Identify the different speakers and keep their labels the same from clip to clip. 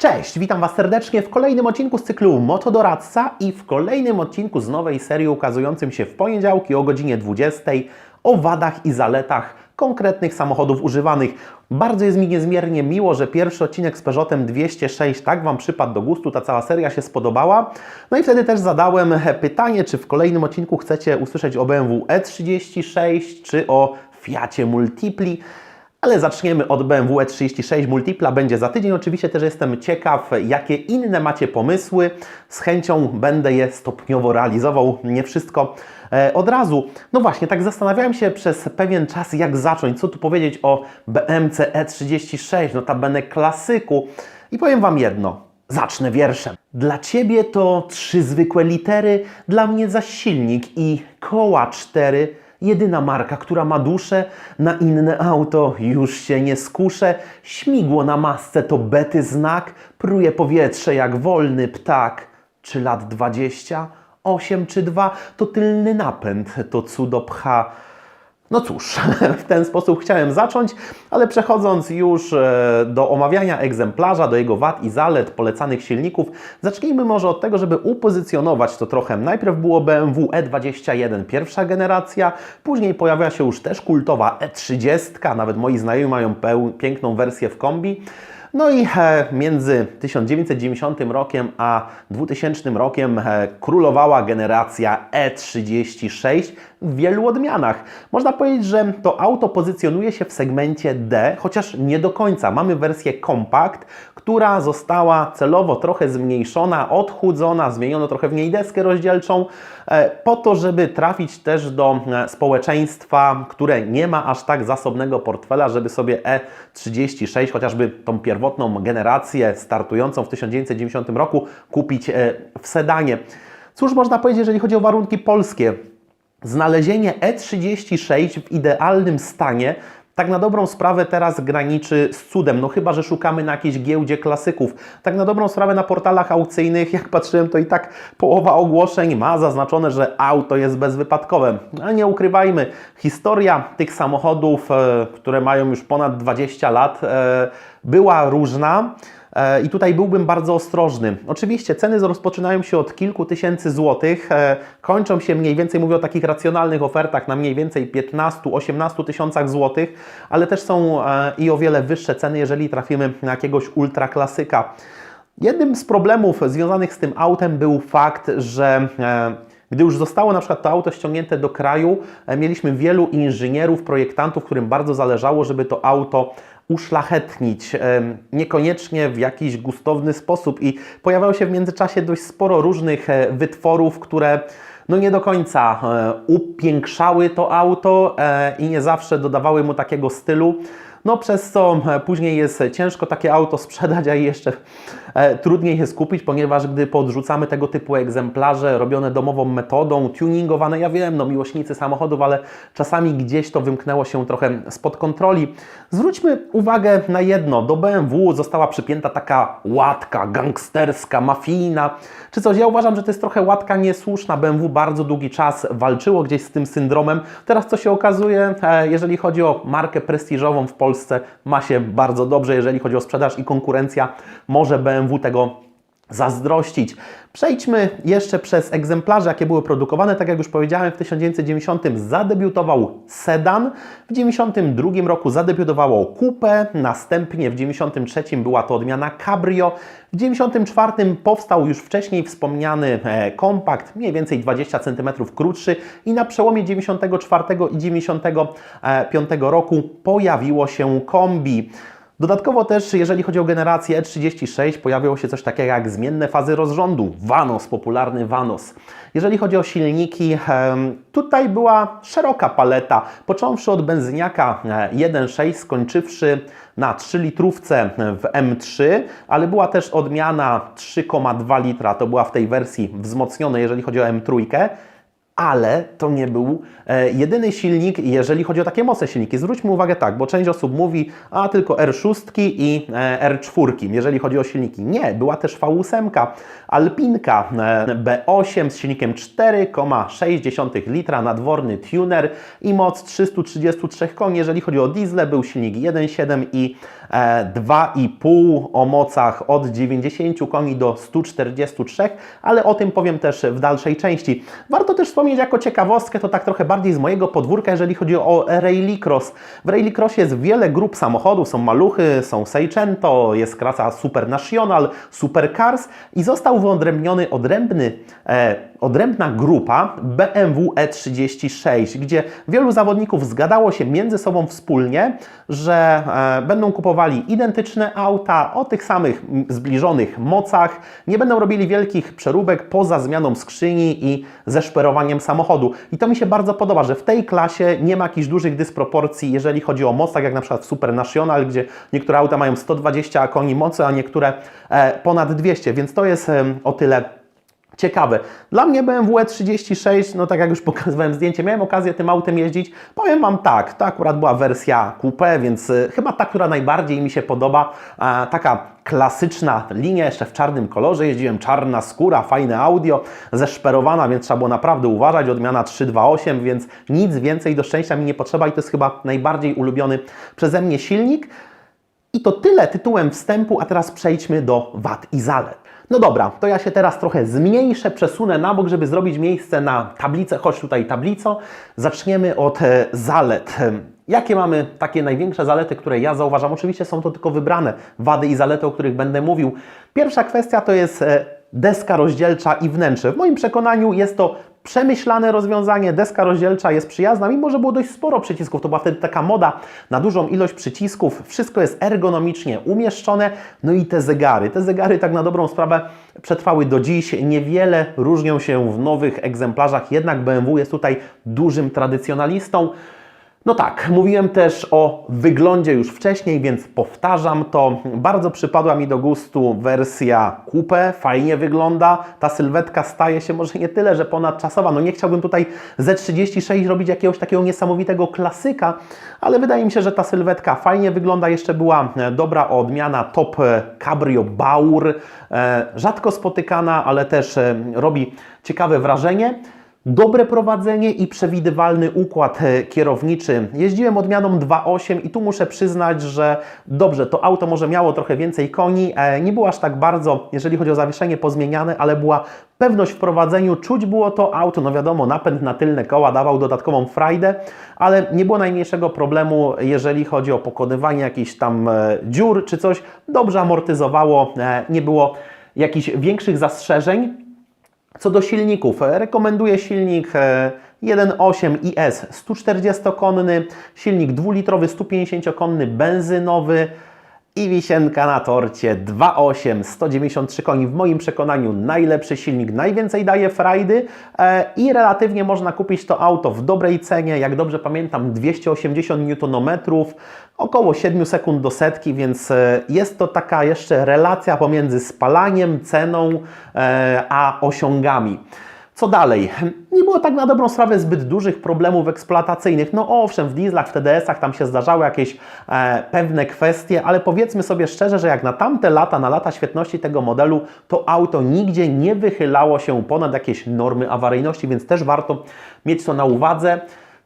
Speaker 1: Cześć, witam Was serdecznie w kolejnym odcinku z cyklu Motodoradca i w kolejnym odcinku z nowej serii ukazującym się w poniedziałki o godzinie 20 o wadach i zaletach konkretnych samochodów używanych. Bardzo jest mi niezmiernie miło, że pierwszy odcinek z Peugeotem 206 tak Wam przypadł do gustu, ta cała seria się spodobała. No i wtedy też zadałem pytanie, czy w kolejnym odcinku chcecie usłyszeć o BMW E36 czy o Fiacie Multipli. Ale zaczniemy od BMW E36 Multipla. Będzie za tydzień. Oczywiście też jestem ciekaw, jakie inne macie pomysły. Z chęcią będę je stopniowo realizował. Nie wszystko e, od razu. No właśnie, tak zastanawiałem się przez pewien czas, jak zacząć, co tu powiedzieć o BMC E36, notabene klasyku. I powiem Wam jedno. Zacznę wierszem. Dla Ciebie to trzy zwykłe litery, dla mnie zaś silnik i koła cztery. Jedyna marka, która ma duszę, na inne auto już się nie skuszę. Śmigło na masce to bety znak, pruje powietrze jak wolny ptak. Czy lat 20? 8 czy 2 to tylny napęd, to cudo pcha. No cóż, w ten sposób chciałem zacząć, ale przechodząc już e, do omawiania egzemplarza, do jego wad i zalet polecanych silników, zacznijmy może od tego, żeby upozycjonować to trochę. Najpierw było BMW E21 pierwsza generacja, później pojawiła się już też kultowa E30, nawet moi znajomi mają piękną wersję w kombi. No i e, między 1990 rokiem a 2000 rokiem e, królowała generacja E36 w wielu odmianach. Można powiedzieć, że to auto pozycjonuje się w segmencie D, chociaż nie do końca. Mamy wersję Compact, która została celowo trochę zmniejszona, odchudzona, zmieniono trochę w niej deskę rozdzielczą, e, po to, żeby trafić też do społeczeństwa, które nie ma aż tak zasobnego portfela, żeby sobie E36, chociażby tą pierwotną generację startującą w 1990 roku, kupić e, w sedanie. Cóż można powiedzieć, jeżeli chodzi o warunki polskie? Znalezienie E36 w idealnym stanie tak na dobrą sprawę teraz graniczy z cudem, no chyba, że szukamy na jakiejś giełdzie klasyków. Tak na dobrą sprawę na portalach aukcyjnych, jak patrzyłem, to i tak połowa ogłoszeń ma zaznaczone, że auto jest bezwypadkowe. Ale nie ukrywajmy, historia tych samochodów, e, które mają już ponad 20 lat, e, była różna. E, I tutaj byłbym bardzo ostrożny. Oczywiście ceny rozpoczynają się od kilku tysięcy złotych, e, kończą się mniej więcej, mówię o takich racjonalnych ofertach, na mniej więcej 15-18 tysiącach złotych, ale też są e, i o wiele wyższe ceny, jeżeli trafimy na jakiegoś ultraklasyka. Jednym z problemów związanych z tym autem był fakt, że gdy już zostało na przykład to auto ściągnięte do kraju, mieliśmy wielu inżynierów, projektantów, którym bardzo zależało, żeby to auto uszlachetnić, niekoniecznie w jakiś gustowny sposób i pojawiało się w międzyczasie dość sporo różnych e, wytworów, które no nie do końca e, upiększały to auto e, i nie zawsze dodawały mu takiego stylu. No przez co później jest ciężko takie auto sprzedać, a jeszcze e, trudniej je skupić, ponieważ gdy podrzucamy tego typu egzemplarze robione domową metodą, tuningowane, ja wiem, no miłośnicy samochodów, ale czasami gdzieś to wymknęło się trochę spod kontroli. Zwróćmy uwagę na jedno, do BMW została przypięta taka łatka gangsterska, mafijna, czy coś. Ja uważam, że to jest trochę łatka niesłuszna. BMW bardzo długi czas walczyło gdzieś z tym syndromem. Teraz co się okazuje, e, jeżeli chodzi o markę prestiżową w Polsce, ma się bardzo dobrze, jeżeli chodzi o sprzedaż i konkurencja. Może BMW tego zazdrościć. Przejdźmy jeszcze przez egzemplarze, jakie były produkowane. Tak jak już powiedziałem, w 1990 zadebiutował sedan, w 1992 roku zadebiutowało coupe, następnie w 1993 była to odmiana cabrio, w 1994 powstał już wcześniej wspomniany e, kompakt, mniej więcej 20 cm krótszy i na przełomie 94 i 95 roku pojawiło się kombi. Dodatkowo też, jeżeli chodzi o generację E36, pojawiło się coś takiego jak zmienne fazy rozrządu, Vanos, popularny Vanos. Jeżeli chodzi o silniki, tutaj była szeroka paleta, począwszy od benzyniaka e, 1.6, skończywszy na 3 litrówce w M3, ale była też odmiana 3,2 litra, to była w tej wersji wzmocnionej, jeżeli chodzi o M3 ale to nie był e, jedyny silnik, jeżeli chodzi o takie mocne silniki. Zwróćmy uwagę tak, bo część osób mówi, a tylko R6 i e, R4, jeżeli chodzi o silniki. Nie, była też V8, Alpinka e, B8 z silnikiem 4,6 litra, nadworny tuner i moc 333 koni. Jeżeli chodzi o diesle, był silnik 1.7 i e, 2,5 o mocach od 90 koni do 143, ale o tym powiem też w dalszej części. Warto też wspomnieć jako ciekawostkę, to tak trochę bardziej z mojego podwórka, jeżeli chodzi o Rallycross. W Rallycrossie jest wiele grup samochodów, są maluchy, są Seicento, jest klasa Super National, Supercars i został wyodrębniony odrębny e, odrębna grupa BMW E36, gdzie wielu zawodników zgadało się między sobą wspólnie, że e, będą kupowali identyczne auta o tych samych zbliżonych mocach, nie będą robili wielkich przeróbek poza zmianą skrzyni i zeszperowaniem samochodu. I to mi się bardzo podoba, że w tej klasie nie ma jakichś dużych dysproporcji, jeżeli chodzi o moc, tak jak na przykład w Super National, gdzie niektóre auta mają 120 koni mocy, a niektóre e, ponad 200, więc to jest o tyle ciekawe. Dla mnie BMW E36, no tak jak już pokazywałem zdjęcie, miałem okazję tym autem jeździć. Powiem Wam tak, to akurat była wersja coupe, więc y, chyba ta, która najbardziej mi się podoba, taka klasyczna linia, jeszcze w czarnym kolorze, jeździłem czarna skóra, fajne audio, zeszperowana, więc trzeba było naprawdę uważać, odmiana 328, więc nic więcej do szczęścia mi nie potrzeba i to jest chyba najbardziej ulubiony przeze mnie silnik. I to tyle tytułem wstępu, a teraz przejdźmy do wad i zalet. No dobra, to ja się teraz trochę zmniejszę, przesunę na bok, żeby zrobić miejsce na tablicę. Chodź tutaj tablico. Zaczniemy od e, zalet. Jakie mamy takie największe zalety, które ja zauważam? Oczywiście są to tylko wybrane wady i zalety, o których będę mówił. Pierwsza kwestia to jest e, deska rozdzielcza i wnętrze. W moim przekonaniu jest to przemyślane rozwiązanie, deska rozdzielcza jest przyjazna, mimo że było dość sporo przycisków, to była wtedy taka moda na dużą ilość przycisków, wszystko jest ergonomicznie umieszczone, no i te zegary, te zegary tak na dobrą sprawę przetrwały do dziś, niewiele różnią się w nowych egzemplarzach, jednak BMW jest tutaj dużym tradycjonalistą. No tak, mówiłem też o wyglądzie już wcześniej, więc powtarzam to. Bardzo przypadła mi do gustu wersja coupe, fajnie wygląda. Ta sylwetka staje się może nie tyle, że ponadczasowa. No nie chciałbym tutaj Z36 robić jakiegoś takiego niesamowitego klasyka, ale wydaje mi się, że ta sylwetka fajnie wygląda. Jeszcze była e, dobra odmiana Top e, Cabrio Baur, e, rzadko spotykana, ale też robi ciekawe wrażenie. Dobre prowadzenie i przewidywalny układ e, kierowniczy. Jeździłem odmianą 2.8 i tu muszę przyznać, że dobrze, to auto może miało trochę więcej koni, e, nie było aż tak bardzo, jeżeli chodzi o zawieszenie, pozmieniane, ale była pewność w prowadzeniu, czuć było to auto, no wiadomo, napęd na tylne koła dawał dodatkową frajdę, ale nie było najmniejszego problemu, jeżeli chodzi o pokonywanie jakichś tam e, dziur czy coś, dobrze amortyzowało, nie było jakichś większych zastrzeżeń. Co do silników, e, rekomenduję silnik e, 1.8 IS 140-konny, silnik 2-litrowy 150-konny benzynowy i wisienka na torcie 2.8 193 koni. W moim przekonaniu najlepszy silnik, najwięcej daje frajdy e, i relatywnie można kupić to auto w dobrej cenie. Jak dobrze pamiętam 280 Nm, około 7 sekund do setki, więc e, jest to taka jeszcze relacja pomiędzy spalaniem, ceną e, a osiągami. Co dalej? Nie było tak na dobrą sprawę zbyt dużych problemów eksploatacyjnych. No owszem, w dieslach, w TDS-ach tam się zdarzały jakieś e, pewne kwestie, ale powiedzmy sobie szczerze, że jak na tamte lata, na lata świetności tego modelu, to auto nigdzie nie wychylało się ponad jakieś normy awaryjności, więc też warto mieć to na uwadze.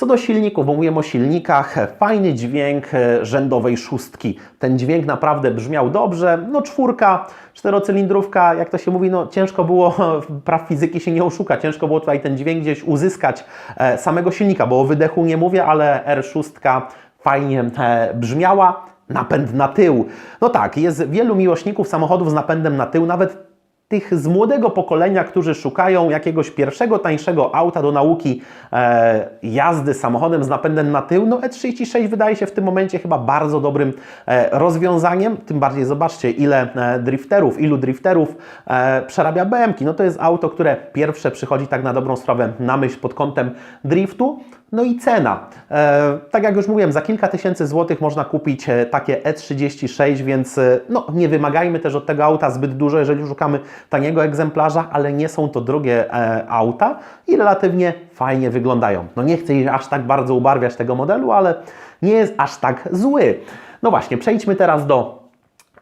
Speaker 1: Co do silników, bo mówiłem o silnikach, fajny dźwięk e, rzędowej szóstki. Ten dźwięk naprawdę brzmiał dobrze. No czwórka, czterocylindrówka, jak to się mówi, no ciężko było, praw fizyki się nie oszuka, ciężko było tutaj ten dźwięk gdzieś uzyskać e, samego silnika, bo o wydechu nie mówię, ale R6 fajnie e, brzmiała. Napęd na tył. No tak, jest wielu miłośników samochodów z napędem na tył, nawet tych z młodego pokolenia, którzy szukają jakiegoś pierwszego, tańszego auta do nauki e, jazdy samochodem z napędem na tył, no E36 wydaje się w tym momencie chyba bardzo dobrym e, rozwiązaniem. Tym bardziej zobaczcie, ile e, drifterów, ilu drifterów e, przerabia BMki. No to jest auto, które pierwsze przychodzi tak na dobrą sprawę na myśl pod kątem driftu. No i cena. E, tak jak już mówiłem, za kilka tysięcy złotych można kupić e, takie E36, więc e, no, nie wymagajmy też od tego auta zbyt dużo, jeżeli szukamy taniego egzemplarza, ale nie są to drogie auta i relatywnie fajnie wyglądają. No nie chcę aż tak bardzo ubarwiać tego modelu, ale nie jest aż tak zły. No właśnie, przejdźmy teraz do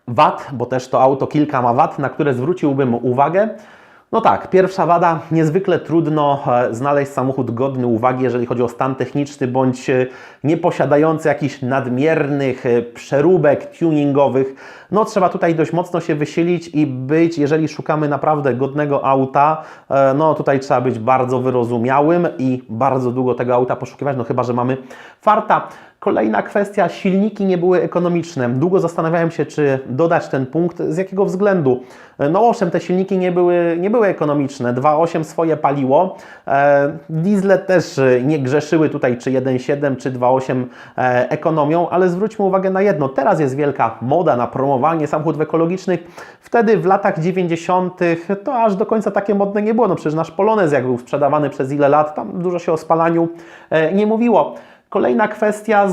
Speaker 1: wad, bo też to auto kilka ma wad, na które zwróciłbym uwagę. No tak, pierwsza wada. Niezwykle trudno e, znaleźć samochód godny uwagi, jeżeli chodzi o stan techniczny, bądź e, nie posiadający jakichś nadmiernych e, przeróbek tuningowych. No trzeba tutaj dość mocno się wysilić i być, jeżeli szukamy naprawdę godnego auta, no tutaj trzeba być bardzo wyrozumiałym i bardzo długo tego auta poszukiwać, no chyba, że mamy farta. Kolejna kwestia, silniki nie były ekonomiczne. Długo zastanawiałem się, czy dodać ten punkt, z jakiego względu. No owszem, te silniki nie były, nie były ekonomiczne, 2.8 swoje paliło, e, diesle też nie grzeszyły tutaj, czy 1.7, czy 2.8 e, ekonomią, ale zwróćmy uwagę na jedno, teraz jest wielka moda na promowanie samochodów ekologicznych, wtedy w latach 90. to aż do końca takie modne nie było, no przecież nasz Polonez jak był sprzedawany przez ile lat, tam dużo się o spalaniu e, nie mówiło. Kolejna kwestia,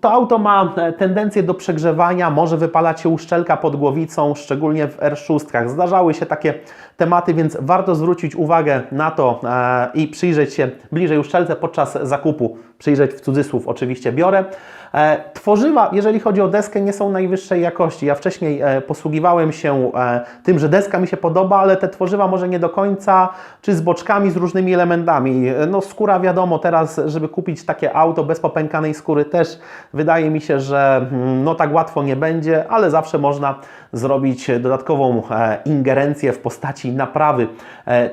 Speaker 1: to auto ma tendencję do przegrzewania, może wypalać się uszczelka pod głowicą, szczególnie w R6. Zdarzały się takie tematy, więc warto zwrócić uwagę na to e, i przyjrzeć się bliżej uszczelce podczas zakupu. Przyjrzeć w cudzysłów oczywiście biorę. E, Tworzywa, jeżeli chodzi o deskę, nie są najwyższej jakości. Ja wcześniej e, posługiwałem się e, tym, że deska mi się podoba, ale te tworzywa może nie do końca, czy z boczkami, z różnymi elementami. No skóra wiadomo, teraz, żeby kupić takie auto bez popękanej skóry też wydaje mi się, że mm, no tak łatwo nie będzie, ale zawsze można zrobić dodatkową ingerencję w postaci naprawy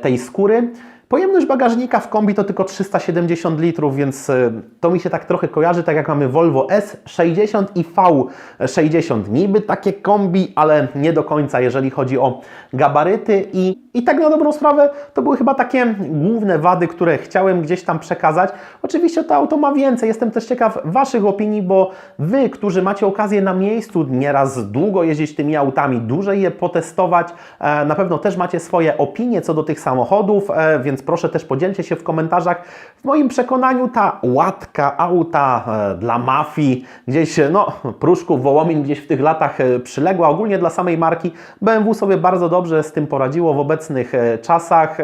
Speaker 1: tej skóry. Pojemność bagażnika w kombi to tylko 370 litrów, więc e, to mi się tak trochę kojarzy, tak jak mamy Volvo S60 i V60. Niby takie kombi, ale nie do końca, jeżeli chodzi o gabaryty i, i tak na dobrą sprawę to były chyba takie główne wady, które chciałem gdzieś tam przekazać. Oczywiście to auto ma więcej, jestem też ciekaw Waszych opinii, bo Wy, którzy macie okazję na miejscu nieraz długo jeździć tymi autami, dłużej je potestować, e, na pewno też macie swoje opinie co do tych samochodów, e, więc proszę też podzielcie się w komentarzach. W moim przekonaniu ta łatka auta e, dla mafii, gdzieś, e, no, Pruszków, Wołomin gdzieś w tych latach e, przyległa, ogólnie dla samej marki. BMW sobie bardzo dobrze z tym poradziło w obecnych czasach.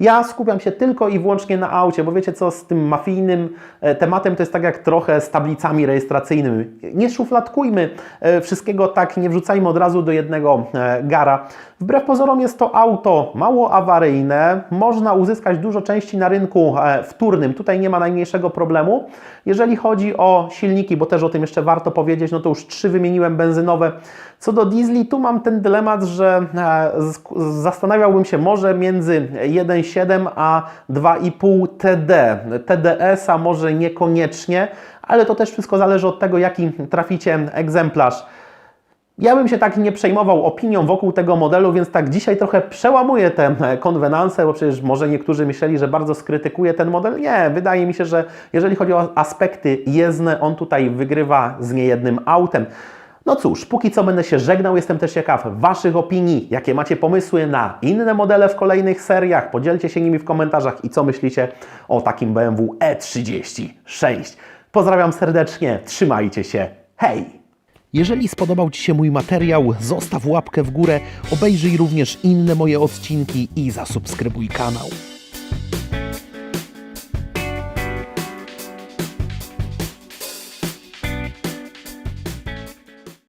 Speaker 1: Ja skupiam się tylko i wyłącznie na aucie, bo wiecie co, z tym mafijnym tematem to jest tak jak trochę z tablicami rejestracyjnymi. Nie szufladkujmy wszystkiego tak, nie wrzucajmy od razu do jednego gara. Wbrew pozorom jest to auto mało awaryjne, można uzyskać dużo części na rynku e, wtórnym, tutaj nie ma najmniejszego problemu. Jeżeli chodzi o silniki, bo też o tym jeszcze warto powiedzieć, no to już trzy wymieniłem benzynowe. Co do diesli, tu mam ten dylemat, że e, zastanawiałbym się może między 1,7 a 2,5 TD. TDS-a może niekoniecznie, ale to też wszystko zależy od tego, jaki traficie egzemplarz. Ja bym się tak nie przejmował opinią wokół tego modelu, więc tak dzisiaj trochę przełamuję te e, konwenanse, bo przecież może niektórzy myśleli, że bardzo skrytykuję ten model. Nie, wydaje mi się, że jeżeli chodzi o aspekty jezdne, on tutaj wygrywa z niejednym autem. No cóż, póki co będę się żegnał, jestem też ciekaw Waszych opinii, jakie macie pomysły na inne modele w kolejnych seriach. Podzielcie się nimi w komentarzach i co myślicie o takim BMW E36. Pozdrawiam serdecznie, trzymajcie się, hej!
Speaker 2: Jeżeli spodobał Ci się mój materiał, zostaw łapkę w górę, obejrzyj również inne moje odcinki i zasubskrybuj kanał.